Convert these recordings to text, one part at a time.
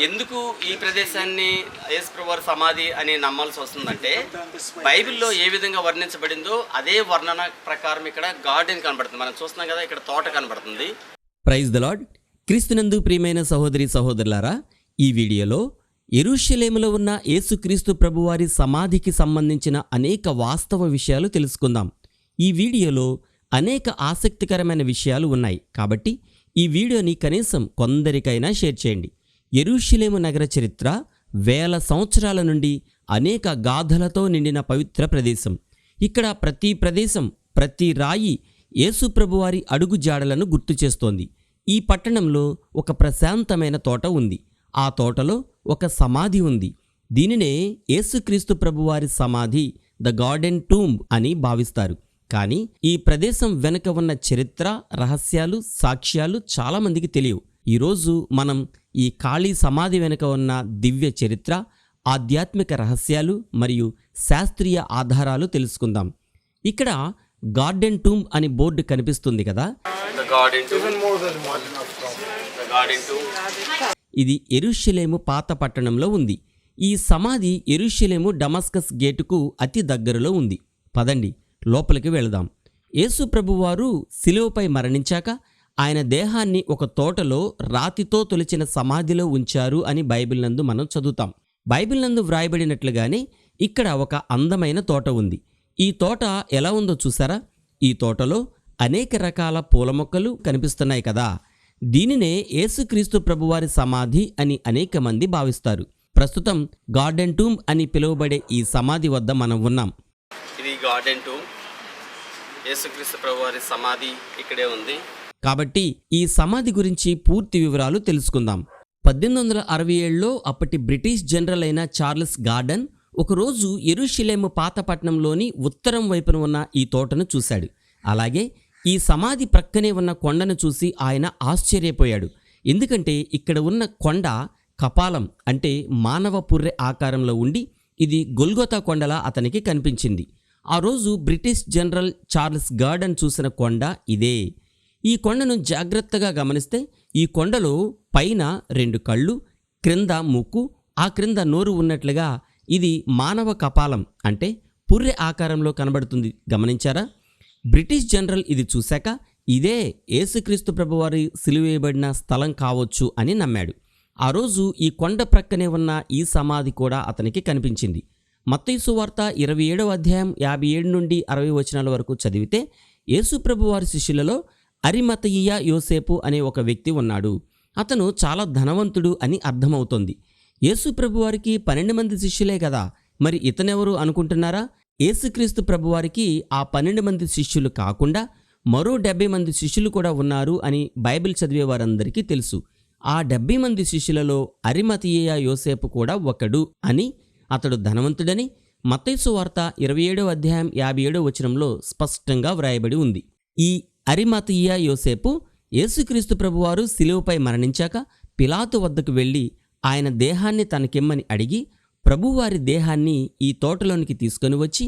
ఎందుకు ఈ ప్రదేశాన్ని యేసుప్రభువారి సమాధి అని నమ్మాల్సి వస్తుందంటే బైబిల్లో ఏ విధంగా వర్ణించబడిందో అదే వర్ణన ప్రకారం ఇక్కడ గార్డెన్ కనబడుతుంది. మనం చూస్తున్నాం కదా ఇక్కడ తోట కనబడుతుంది. ప్రైజ్ ద లాడ్ క్రీస్తునందు ప్రియమైన సహోదరి సహోదరులారా ఈ వీడియోలో ఎరుషలేములో ఉన్న యేసుక్రీస్తు ప్రభువారి సమాధికి సంబంధించిన అనేక వాస్తవ విషయాలు తెలుసుకుందాం. ఈ వీడియోలో అనేక ఆసక్తికరమైన విషయాలు ఉన్నాయి. కాబట్టి ఈ వీడియోని కనీసం కొందరికైనా షేర్ చేయండి. ఎరుషలేము నగర చరిత్ర వేల సంవత్సరాల నుండి అనేక గాథలతో నిండిన పవిత్ర ప్రదేశం. ఇక్కడ ప్రతి ప్రదేశం ప్రతి రాయి యేసుప్రభువారి అడుగు జాడలను గుర్తు చేస్తోంది. ఈ పట్టణంలో ఒక ప్రశాంతమైన తోట ఉంది. ఆ తోటలో ఒక సమాధి ఉంది. దీనినే యేసుక్రీస్తు ప్రభువారి సమాధి ద గార్డెన్ టూంబ్ అని భావిస్తారు. కానీ ఈ ప్రదేశం వెనుక ఉన్న చరిత్ర రహస్యాలు సాక్ష్యాలు చాలామందికి తెలియవు. ఈరోజు మనం ఈ ఖాళీ సమాధి వెనుక ఉన్న దివ్య చరిత్ర ఆధ్యాత్మిక రహస్యాలు మరియు శాస్త్రీయ ఆధారాలు తెలుసుకుందాం. ఇక్కడ గార్డెన్ టూంబ్ అని బోర్డు కనిపిస్తుంది కదా? ఇది ఎరుషలేము పాత పట్టణంలో ఉంది. ఈ సమాధి ఎరుషలేము డమస్కస్ గేటుకు అతి దగ్గరలో ఉంది. పదండి లోపలికి వెళదాం. యేసు ప్రభువారు శిలువపై మరణించాక ఆయన దేహాన్ని ఒక తోటలో రాతితో తొలిచిన సమాధిలో ఉంచారు అని బైబిల్ నందు మనం చదువుతాం. బైబిల్ నందు వ్రాయబడినట్లుగానే ఇక్కడ ఒక అందమైన తోట ఉంది. ఈ తోట ఎలా ఉందో చూసారా ఈ తోటలో అనేక రకాల పూల మొక్కలు కనిపిస్తున్నాయి కదా. దీనినే యేసుక్రీస్తు ప్రభువారి సమాధి అని అనేక మంది భావిస్తారు. ప్రస్తుతం గార్డెన్ టూమ్ అని పిలువబడే ఈ సమాధి వద్ద మనం ఉన్నాం. ఇది గార్డెన్ టూమ్. యేసుక్రీస్తు ప్రభువారి సమాధి ఇక్కడే ఉంది. కాబట్టి ఈ సమాధి గురించి పూర్తి వివరాలు తెలుసుకుందాం. పద్దెనిమిది వందల అరవై ఏడులో అప్పటి బ్రిటిష్ జనరల్ అయిన చార్లెస్ గార్డెన్ ఒకరోజు ఎరుషిలేము పాతపట్నంలోని ఉత్తరం వైపున ఉన్న ఈ తోటను చూశాడు. అలాగే ఈ సమాధి ప్రక్కనే ఉన్న కొండను చూసి ఆయన ఆశ్చర్యపోయాడు. ఎందుకంటే ఇక్కడ ఉన్న కొండ కపాలం అంటే మానవ పుర్రె ఆకారంలో ఉండి ఇది గొల్గొతా కొండలా అతనికి కనిపించింది. ఆ రోజు బ్రిటిష్ జనరల్ చార్లెస్ గార్డెన్ చూసిన కొండ ఇదే. ఈ కొండను జాగ్రత్తగా గమనిస్తే ఈ కొండలో పైన రెండు కళ్ళు క్రింద ముక్కు ఆ క్రింద నోరు ఉన్నట్లుగా ఇది మానవ కపాలం అంటే పుర్రె ఆకారంలో కనబడుతుంది. గమనించారా? బ్రిటిష్ జనరల్ ఇది చూశాక ఇదే ఏసుక్రీస్తు ప్రభువారి సిలువేయబడిన స్థలం కావచ్చు అని నమ్మాడు. ఆ రోజు ఈ కొండ ప్రక్కనే ఉన్న ఈ సమాధి కూడా అతనికి కనిపించింది. మత్తయి వార్త ఇరవై ఏడవ అధ్యాయం యాభై ఏడు నుండి అరవై వచనాల వరకు చదివితే యేసు ప్రభువారి శిష్యులలో అరిమతయ్య యోసేపు అనే ఒక వ్యక్తి ఉన్నాడు. అతను చాలా ధనవంతుడు అని అర్థమవుతోంది. యేసు ప్రభువారికి పన్నెండు మంది శిష్యులే కదా. మరి ఇతనెవరు అనుకుంటున్నారా? యేసుక్రీస్తు ప్రభువారికి ఆ పన్నెండు మంది శిష్యులు కాకుండా మరో డెబ్బై మంది శిష్యులు కూడా ఉన్నారు అని బైబిల్ చదివే వారందరికీ తెలుసు. ఆ డెబ్బై మంది శిష్యులలో అరిమతీయ యోసేపు కూడా ఒకడు అని అతడు ధనవంతుడని మతైసు వార్త ఇరవై ఏడో అధ్యాయం యాభై ఏడో వచనంలో స్పష్టంగా వ్రాయబడి ఉంది. ఈ అరిమతియా యోసేపు యేసుక్రీస్తు ప్రభువారు శిలువపై మరణించాక పిలాతు వద్దకు వెళ్ళి ఆయన దేహాన్ని తనకిమ్మని అడిగి ప్రభువారి దేహాన్ని ఈ తోటలోనికి తీసుకొని వచ్చి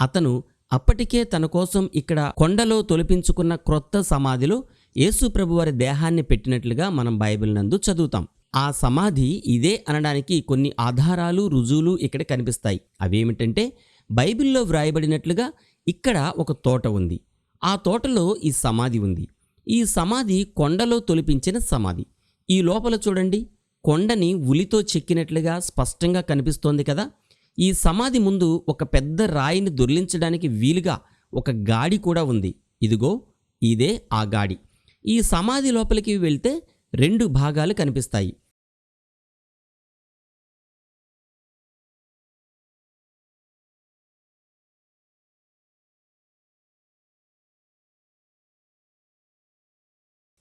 అతను అప్పటికే తన కోసం ఇక్కడ కొండలో తొలిపించుకున్న క్రొత్త సమాధిలో యేసు ప్రభువారి దేహాన్ని పెట్టినట్లుగా మనం బైబిల్ నందు చదువుతాం. ఆ సమాధి ఇదే అనడానికి కొన్ని ఆధారాలు రుజువులు ఇక్కడ కనిపిస్తాయి. అవేమిటంటే బైబిల్లో వ్రాయబడినట్లుగా ఇక్కడ ఒక తోట ఉంది. ఆ తోటలో ఈ సమాధి ఉంది. ఈ సమాధి కొండలో తొలిపించిన సమాధి. ఈ లోపల చూడండి కొండని ఉలితో చెక్కినట్లుగా స్పష్టంగా కనిపిస్తోంది కదా. ఈ సమాధి ముందు ఒక పెద్ద రాయిని దొర్లించడానికి వీలుగా ఒక గాడి కూడా ఉంది. ఇదిగో ఇదే ఆ గాడి. ఈ సమాధి లోపలికి వెళ్తే రెండు భాగాలు కనిపిస్తాయి.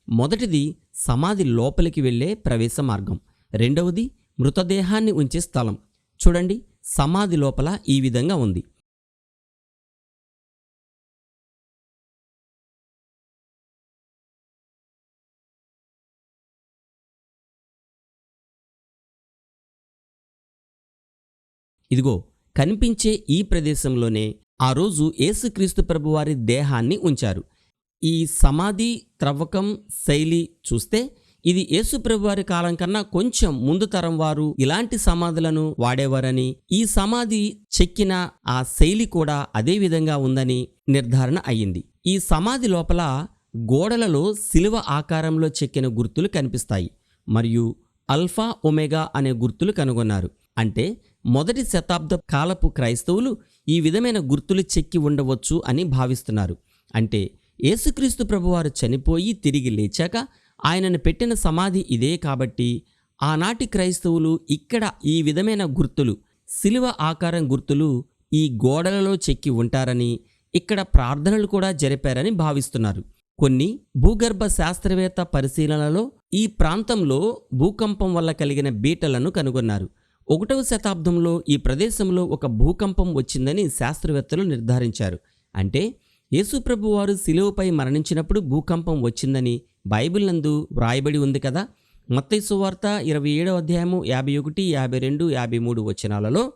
మొదటిది సమాధి లోపలికి వెళ్ళే ప్రవేశ మార్గం. రెండవది మృతదేహాన్ని ఉంచే స్థలం. చూడండి సమాధి లోపల ఈ విధంగా ఉంది. ఇదిగో కనిపించే ఈ ప్రదేశంలోనే ఆ రోజు యేసుక్రీస్తు ప్రభువారి దేహాన్ని ఉంచారు. ఈ సమాధి త్రవ్వకం శైలి చూస్తే ఇది యేసుప్రభు వారి కాలం కన్నా కొంచెం ముందు తరం వారు ఇలాంటి సమాధులను వాడేవారని ఈ సమాధి చెక్కిన ఆ శైలి కూడా అదే విధంగా ఉందని నిర్ధారణ అయ్యింది. ఈ సమాధి లోపల గోడలలో శిలువ ఆకారంలో చెక్కిన గుర్తులు కనిపిస్తాయి మరియు అల్ఫా ఒమేగా అనే గుర్తులు కనుగొన్నారు. అంటే మొదటి శతాబ్ద కాలపు క్రైస్తవులు ఈ విధమైన గుర్తులు చెక్కి ఉండవచ్చు అని భావిస్తున్నారు. అంటే యేసుక్రీస్తు ప్రభువారు చనిపోయి తిరిగి లేచాక ఆయనను పెట్టిన సమాధి ఇదే కాబట్టి ఆనాటి క్రైస్తవులు ఇక్కడ ఈ విధమైన గుర్తులు శిలువ ఆకారం గుర్తులు ఈ గోడలలో చెక్కి ఉంటారని ఇక్కడ ప్రార్థనలు కూడా జరిపారని భావిస్తున్నారు. కొన్ని భూగర్భ శాస్త్రవేత్త పరిశీలనలో ఈ ప్రాంతంలో భూకంపం వల్ల కలిగిన బీటలను కనుగొన్నారు. ఒకటవ శతాబ్దంలో ఈ ప్రదేశంలో ఒక భూకంపం వచ్చిందని శాస్త్రవేత్తలు నిర్ధారించారు. అంటే యేసుప్రభు వారు శిలువపై మరణించినప్పుడు భూకంపం వచ్చిందని బైబిల్ నందు వ్రాయబడి ఉంది కదా. మత్తయి సువార్త ఇరవై ఏడవ అధ్యాయము యాభై ఒకటి యాభై రెండు యాభై మూడు వచనాలలో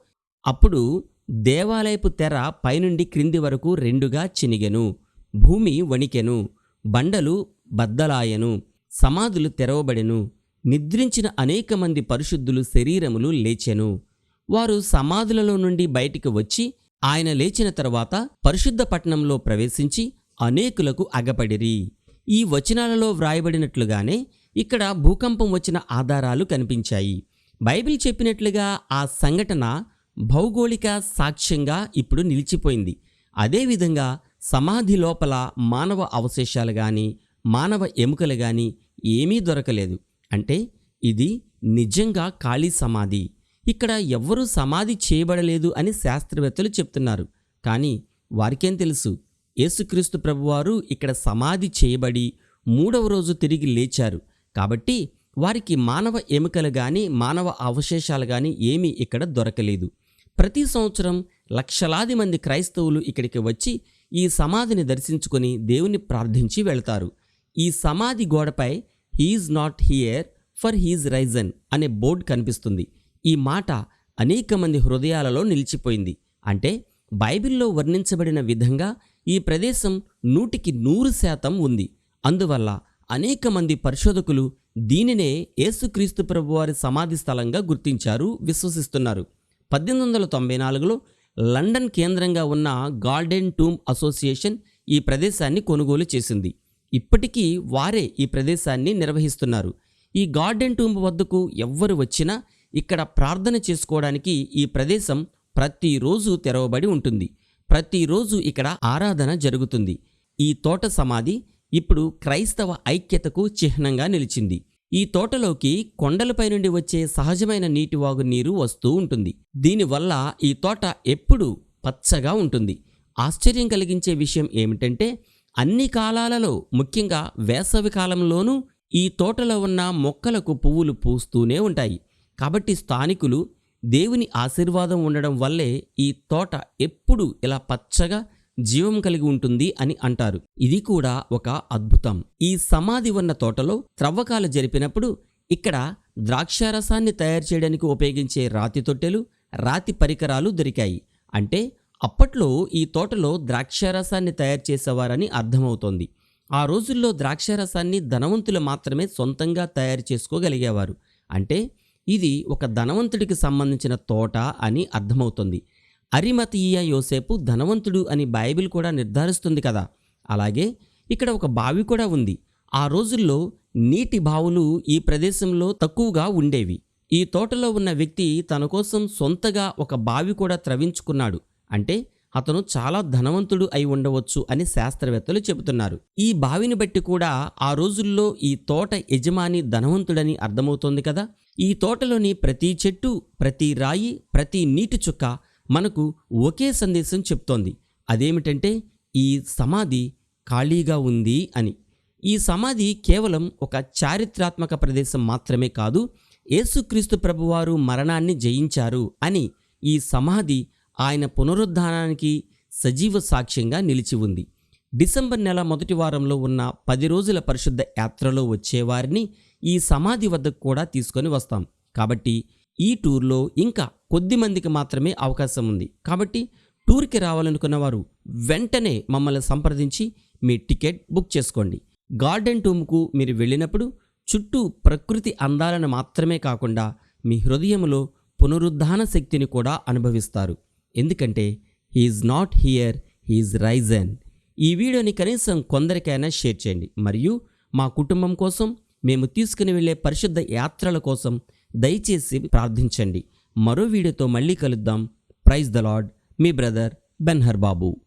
అప్పుడు దేవాలయపు తెర పైనుండి క్రింది వరకు రెండుగా చినిగెను భూమి వణికెను బండలు బద్దలాయెను సమాధులు తెరవబడెను నిద్రించిన అనేక మంది పరిశుద్ధులు శరీరములు లేచెను. వారు సమాధులలో నుండి బయటికి వచ్చి ఆయన లేచిన తరువాత పరిశుద్ధ పట్టణంలో ప్రవేశించి అనేకులకు అగపడిరి. ఈ వచనాలలో వ్రాయబడినట్లుగానే ఇక్కడ భూకంపం వచ్చిన ఆధారాలు కనిపించాయి. బైబిల్ చెప్పినట్లుగా ఆ సంఘటన భౌగోళిక సాక్ష్యంగా ఇప్పుడు నిలిచిపోయింది. అదేవిధంగా సమాధి లోపల మానవ అవశేషాలు కానీ మానవ ఎముకలు కానీ ఏమీ దొరకలేదు. అంటే ఇది నిజంగా ఖాళీ సమాధి. ఇక్కడ ఎవ్వరూ సమాధి చేయబడలేదు అని శాస్త్రవేత్తలు చెప్తున్నారు. కానీ వారికేం తెలుసు? యేసుక్రీస్తు ప్రభువారు ఇక్కడ సమాధి చేయబడి మూడవ రోజు తిరిగి లేచారు. కాబట్టి వారికి మానవ ఎముకలు కానీ మానవ అవశేషాలు కానీ ఏమీ ఇక్కడ దొరకలేదు. ప్రతి సంవత్సరం లక్షలాది మంది క్రైస్తవులు ఇక్కడికి వచ్చి ఈ సమాధిని దర్శించుకొని దేవుని ప్రార్థించి వెళతారు. ఈ సమాధి గోడపై he is not here for he's risen అనే బోర్డు కనిపిస్తుంది. ఈ మాట అనేక మంది హృదయాలలో నిలిచిపోయింది. అంటే బైబిల్లో వర్ణించబడిన విధంగా ఈ ప్రదేశం నూటికి నూరు శాతం ఉంది. అందువల్ల అనేక మంది పరిశోధకులు దీనినే యేసుక్రీస్తు ప్రభువారి సమాధి స్థలంగా గుర్తించారు విశ్వసిస్తున్నారు. పద్దెనిమిది వందల తొంభై నాలుగులో లండన్ కేంద్రంగా ఉన్న గార్డెన్ టూమ్ అసోసియేషన్ ఈ ప్రదేశాన్ని కొనుగోలు చేసింది. ఇప్పటికీ వారే ఈ ప్రదేశాన్ని నిర్వహిస్తున్నారు. ఈ గార్డెన్ టూంబ్ వద్దకు ఎవ్వరు వచ్చినా ఇక్కడ ప్రార్థన చేసుకోవడానికి ఈ ప్రదేశం ప్రతిరోజు తెరవబడి ఉంటుంది. ప్రతిరోజు ఇక్కడ ఆరాధన జరుగుతుంది. ఈ తోట సమాధి ఇప్పుడు క్రైస్తవ ఐక్యతకు చిహ్నంగా నిలిచింది. ఈ తోటలోకి కొండలపై నుండి వచ్చే సహజమైన నీటివాగు నీరు వస్తూ ఉంటుంది. దీనివల్ల ఈ తోట ఎప్పుడూ పచ్చగా ఉంటుంది. ఆశ్చర్యం కలిగించే విషయం ఏమిటంటే అన్ని కాలాలలో ముఖ్యంగా వేసవి కాలంలోనూ ఈ తోటలో ఉన్న మొక్కలకు పువ్వులు పూస్తూనే ఉంటాయి. కాబట్టి స్థానికులు దేవుని ఆశీర్వాదం ఉండడం వల్లే ఈ తోట ఎప్పుడు ఇలా పచ్చగా జీవం కలిగి ఉంటుంది అని అంటారు. ఇది కూడా ఒక అద్భుతం. ఈ సమాధి ఉన్న తోటలో త్రవ్వకాలు జరిపినప్పుడు ఇక్కడ ద్రాక్షారసాన్ని తయారు చేయడానికి ఉపయోగించే రాతి తొట్టెలు రాతి పరికరాలు దొరికాయి. అంటే అప్పట్లో ఈ తోటలో ద్రాక్షారసాన్ని తయారు చేసేవారని అర్థమవుతోంది. ఆ రోజుల్లో ద్రాక్షారసాన్ని ధనవంతులు మాత్రమే సొంతంగా తయారు చేసుకోగలిగేవారు. అంటే ఇది ఒక ధనవంతుడికి సంబంధించిన తోట అని అర్థమవుతుంది. అరిమతీయ యోసేపు ధనవంతుడు అని బైబిల్ కూడా నిర్ధారిస్తుంది కదా. అలాగే ఇక్కడ ఒక బావి కూడా ఉంది. ఆ రోజుల్లో నీటి బావులు ఈ ప్రదేశంలో తక్కువగా ఉండేవి. ఈ తోటలో ఉన్న వ్యక్తి తన కోసం సొంతగా ఒక బావి కూడా త్రవించుకున్నాడు. అంటే అతను చాలా ధనవంతుడు అయి ఉండవచ్చు అని శాస్త్రవేత్తలు చెబుతున్నారు. ఈ బావిని బట్టి కూడా ఆ రోజుల్లో ఈ తోట యజమాని ధనవంతుడని అర్థమవుతోంది కదా. ఈ తోటలోని ప్రతి చెట్టు ప్రతి రాయి ప్రతి నీటి చుక్క మనకు ఒకే సందేశం చెప్తోంది. అదేమిటంటే ఈ సమాధి ఖాళీగా ఉంది అని. ఈ సమాధి కేవలం ఒక చారిత్రాత్మక ప్రదేశం మాత్రమే కాదు యేసుక్రీస్తు ప్రభువారు మరణాన్ని జయించారు అని ఈ సమాధి ఆయన పునరుద్ధానానికి సజీవ సాక్ష్యంగా నిలిచి ఉంది. డిసెంబర్ నెల మొదటి వారంలో ఉన్న పది రోజుల పరిశుద్ధ యాత్రలో వచ్చేవారిని ఈ సమాధి వద్దకు కూడా తీసుకొని వస్తాం. కాబట్టి ఈ టూర్లో ఇంకా కొద్ది మందికి మాత్రమే అవకాశం ఉంది. కాబట్టి టూర్కి రావాలనుకున్న వారు వెంటనే మమ్మల్ని సంప్రదించి మీ టికెట్ బుక్ చేసుకోండి. గార్డెన్ టూమ్కు మీరు వెళ్ళినప్పుడు చుట్టూ ప్రకృతి అందాలను మాత్రమే కాకుండా మీ హృదయంలో పునరుద్ధాన శక్తిని కూడా అనుభవిస్తారు. ఎందుకంటే he is not here he is risen. ఈ వీడియోని కనీసం కొందరికైనా షేర్ చేయండి. మరియు మా కుటుంబం కోసం మేము తీసుకుని వెళ్ళే పరిశుద్ధ యాత్రల కోసం దయచేసి ప్రార్థించండి. మరో వీడియోతో మళ్ళీ కలుద్దాం. Praise the lord. Me brother Benhur Babu